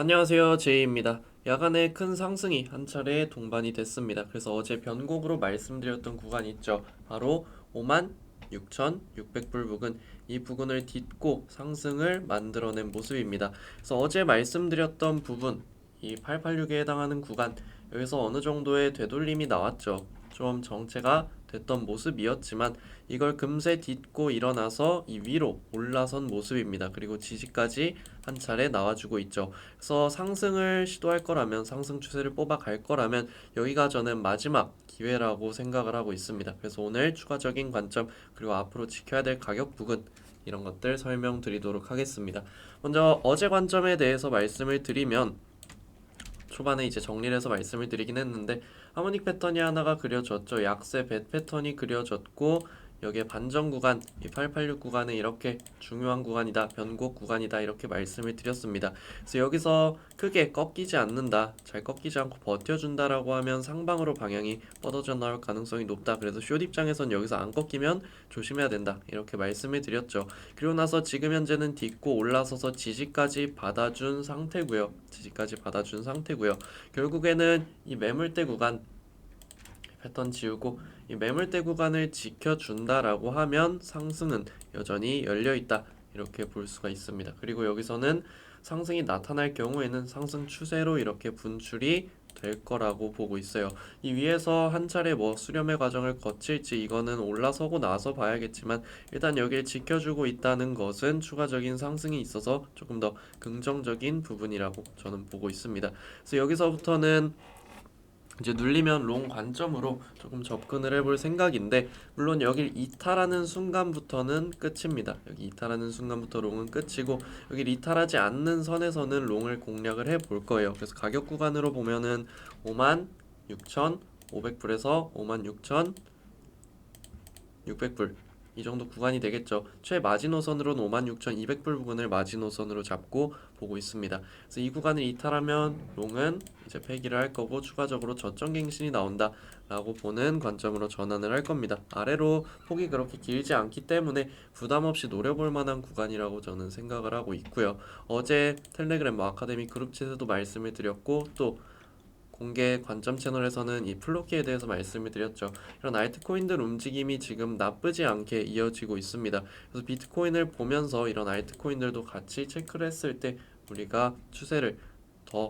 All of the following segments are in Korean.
안녕하세요. 제이입니다. 야간에 큰 상승이 한 차례 동반이 됐습니다. 그래서 어제 변곡으로 말씀드렸던 구간이 있죠. 바로 56,600불 부근 이 부근을 딛고 상승을 만들어낸 모습입니다. 그래서 어제 말씀드렸던 부분 이 886에 해당하는 구간 여기서 어느 정도의 되돌림이 나왔죠. 좀 정체가 됐던 모습이었지만 이걸 금세 딛고 일어나서 이 위로 올라선 모습입니다. 그리고 지지까지 한 차례 나와주고 있죠. 그래서 상승을 시도할 거라면 상승 추세를 뽑아갈 거라면 여기가 저는 마지막 기회라고 생각을 하고 있습니다. 그래서 오늘 추가적인 관점 그리고 앞으로 지켜야 될 가격 부근 이런 것들 설명드리도록 하겠습니다. 먼저 어제 관점에 대해서 말씀을 드리면 초반에 이제 정리를 해서 말씀을 드리긴 했는데 하모닉 패턴이 하나가 그려졌죠. 약세 벳 패턴이 그려졌고 여기에 반전 구간, 이 886 구간은 이렇게 중요한 구간이다, 변곡 구간이다 이렇게 말씀을 드렸습니다. 그래서 여기서 크게 꺾이지 않는다, 잘 꺾이지 않고 버텨준다라고 하면 상방으로 방향이 뻗어져 나올 가능성이 높다. 그래서 숏 입장에선 여기서 안 꺾이면 조심해야 된다 이렇게 말씀을 드렸죠. 그리고 나서 지금 현재는 딛고 올라서서 지지까지 받아준 상태고요. 지지까지 받아준 상태고요. 결국에는 이 매물대 구간 패턴 지우고 이 매물대 구간을 지켜준다라고 하면 상승은 여전히 열려 있다 이렇게 볼 수가 있습니다. 그리고 여기서는 상승이 나타날 경우에는 상승 추세로 이렇게 분출이 될 거라고 보고 있어요. 이 위에서 한 차례 뭐 수렴의 과정을 거칠지 이거는 올라서고 나서 봐야겠지만 일단 여기를 지켜주고 있다는 것은 추가적인 상승이 있어서 조금 더 긍정적인 부분이라고 저는 보고 있습니다. 그래서 여기서부터는 이제 눌리면 롱 관점으로 조금 접근을 해볼 생각인데 물론 여길 이탈하는 순간부터는 끝입니다. 여기 이탈하는 순간부터 롱은 끝이고 여기 이탈하지 않는 선에서는 롱을 공략을 해볼 거예요. 그래서 가격 구간으로 보면은 5만 6,500불에서 5만 6,600불 이 정도 구간이 되겠죠. 최마지노선으로는 56,200불 부근을 마지노선으로 잡고 보고 있습니다. 그래서 이 구간을 이탈하면 롱은 이제 폐기를 할 거고 추가적으로 저점 갱신이 나온다 라고 보는 관점으로 전환을 할 겁니다. 아래로 폭이 그렇게 길지 않기 때문에 부담 없이 노려볼 만한 구간이라고 저는 생각을 하고 있고요. 어제 텔레그램 뭐 아카데미 그룹챗에도 말씀을 드렸고 또 공개 관점 채널에서는 이 플로키에 대해서 말씀을 드렸죠. 이런 알트코인들 움직임이 지금 나쁘지 않게 이어지고 있습니다. 그래서 비트코인을 보면서 이런 알트코인들도 같이 체크를 했을 때 우리가 추세를 더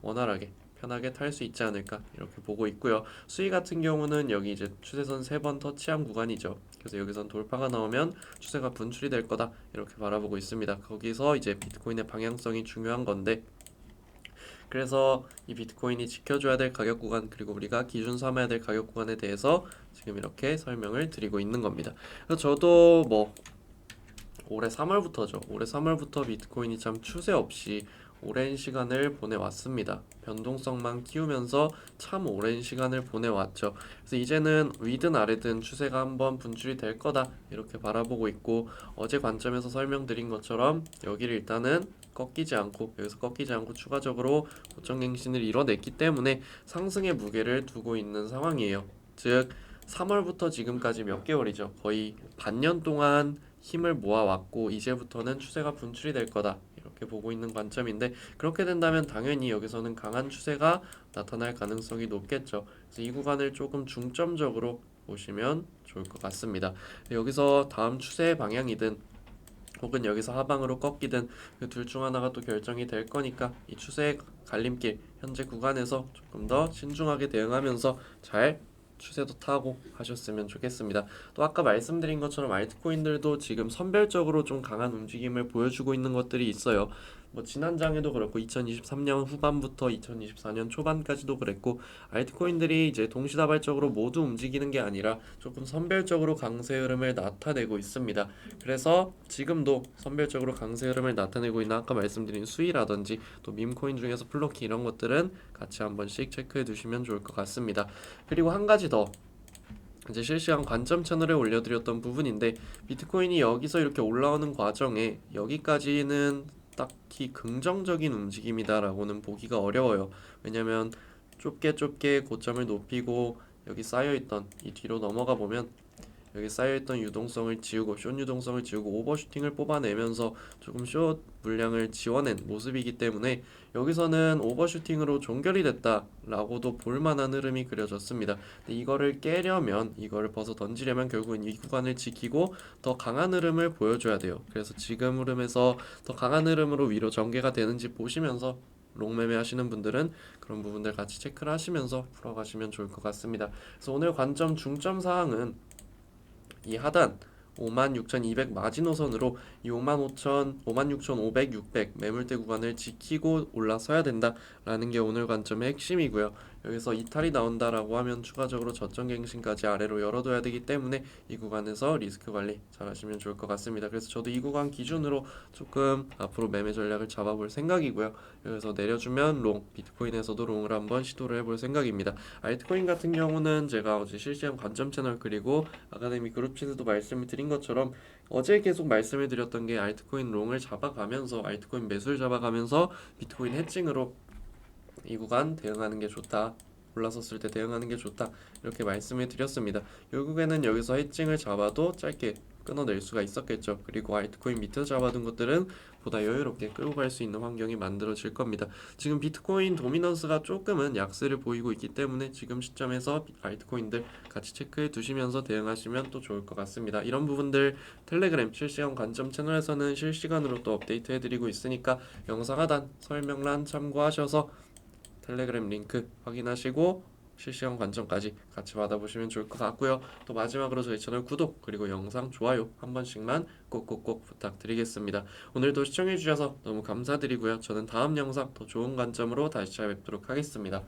원활하게 편하게 탈 수 있지 않을까 이렇게 보고 있고요. 수위 같은 경우는 여기 이제 추세선 세 번 터치한 구간이죠. 그래서 여기선 돌파가 나오면 추세가 분출이 될 거다 이렇게 바라보고 있습니다. 거기서 이제 비트코인의 방향성이 중요한 건데 그래서 이 비트코인이 지켜줘야 될 가격 구간 그리고 우리가 기준 삼아야 될 가격 구간에 대해서 지금 이렇게 설명을 드리고 있는 겁니다. 저도 뭐 올해 3월부터죠. 올해 3월부터 비트코인이 참 추세 없이 오랜 시간을 보내왔습니다. 변동성만 키우면서 참 오랜 시간을 보내왔죠. 그래서 이제는 위든 아래든 추세가 한번 분출이 될 거다 이렇게 바라보고 있고 어제 관점에서 설명드린 것처럼 여기를 일단은 꺾이지 않고 여기서 꺾이지 않고 추가적으로 고점갱신을 이뤄냈기 때문에 상승의 무게를 두고 있는 상황이에요. 즉 3월부터 지금까지 몇 개월이죠. 거의 반년 동안 힘을 모아왔고 이제부터는 추세가 분출이 될 거다. 이렇게 보고 있는 관점인데 그렇게 된다면 당연히 여기서는 강한 추세가 나타날 가능성이 높겠죠. 그래서 이 구간을 조금 중점적으로 보시면 좋을 것 같습니다. 여기서 다음 추세의 방향이든 혹은 여기서 하방으로 꺾이든 그 둘 중 하나가 또 결정이 될 거니까 이 추세의 갈림길 현재 구간에서 조금 더 신중하게 대응하면서 잘 추세도 타고 하셨으면 좋겠습니다. 또 아까 말씀드린 것처럼 알트코인들도 지금 선별적으로 좀 강한 움직임을 보여주고 있는 것들이 있어요. 뭐 지난 장에도 그렇고 2023년 후반부터 2024년 초반까지도 그랬고 알트코인들이 이제 동시다발적으로 모두 움직이는 게 아니라 조금 선별적으로 강세 흐름을 나타내고 있습니다. 그래서 지금도 선별적으로 강세 흐름을 나타내고 있는 아까 말씀드린 수위라든지 또 밈코인 중에서 플로키 이런 것들은 같이 한 번씩 체크해 두시면 좋을 것 같습니다. 그리고 한 가지 더 이제 실시간 관점 채널에 올려드렸던 부분인데 비트코인이 여기서 이렇게 올라오는 과정에 여기까지는 딱히 긍정적인 움직임이다라고는 보기가 어려워요. 왜냐면 좁게 좁게 고점을 높이고 여기 쌓여있던 이 뒤로 넘어가 보면 여기 쌓여있던 유동성을 지우고 숏 유동성을 지우고 오버슈팅을 뽑아내면서 조금 숏 물량을 지워낸 모습이기 때문에 여기서는 오버슈팅으로 종결이 됐다라고도 볼만한 흐름이 그려졌습니다. 이거를 깨려면 이거를 벗어 던지려면 결국은 이 구간을 지키고 더 강한 흐름을 보여줘야 돼요. 그래서 지금 흐름에서 더 강한 흐름으로 위로 전개가 되는지 보시면서 롱매매 하시는 분들은 그런 부분들 같이 체크를 하시면서 풀어가시면 좋을 것 같습니다. 그래서 오늘 관점 중점 사항은 이 하단 56,200 마지노선으로 이 55,000, 56,500, 600 매물대 구간을 지키고 올라서야 된다라는 게 오늘 관점의 핵심이고요. 여기서 이탈이 나온다라고 하면 추가적으로 저점 갱신까지 아래로 열어둬야 되기 때문에 이 구간에서 리스크 관리 잘 하시면 좋을 것 같습니다. 그래서 저도 이 구간 기준으로 조금 앞으로 매매 전략을 잡아볼 생각이고요. 여기서 내려주면 롱, 비트코인에서도 롱을 한번 시도를 해볼 생각입니다. 알트코인 같은 경우는 제가 어제 실시간 관점 채널 그리고 아카데미 그룹챗에도 말씀을 드린 것처럼 어제 계속 말씀을 드렸던 게 알트코인 롱을 잡아가면서 알트코인 매수를 잡아가면서 비트코인 해칭으로 이 구간 대응하는 게 좋다. 올라섰을 때 대응하는 게 좋다. 이렇게 말씀을 드렸습니다. 결국에는 여기서 해칭을 잡아도 짧게 끊어낼 수가 있었겠죠. 그리고 알트코인 밑에서 잡아둔 것들은 보다 여유롭게 끌고 갈 수 있는 환경이 만들어질 겁니다. 지금 비트코인 도미넌스가 조금은 약세를 보이고 있기 때문에 지금 시점에서 알트코인들 같이 체크해 두시면서 대응하시면 또 좋을 것 같습니다. 이런 부분들 텔레그램 실시간 관점 채널에서는 실시간으로 또 업데이트 해드리고 있으니까 영상 하단 설명란 참고하셔서 텔레그램 링크 확인하시고 실시간 관점까지 같이 받아보시면 좋을 것 같고요. 또 마지막으로 저희 채널 구독 그리고 영상 좋아요 한 번씩만 꼭꼭꼭 부탁드리겠습니다. 오늘도 시청해주셔서 너무 감사드리고요. 저는 다음 영상 더 좋은 관점으로 다시 찾아뵙도록 하겠습니다.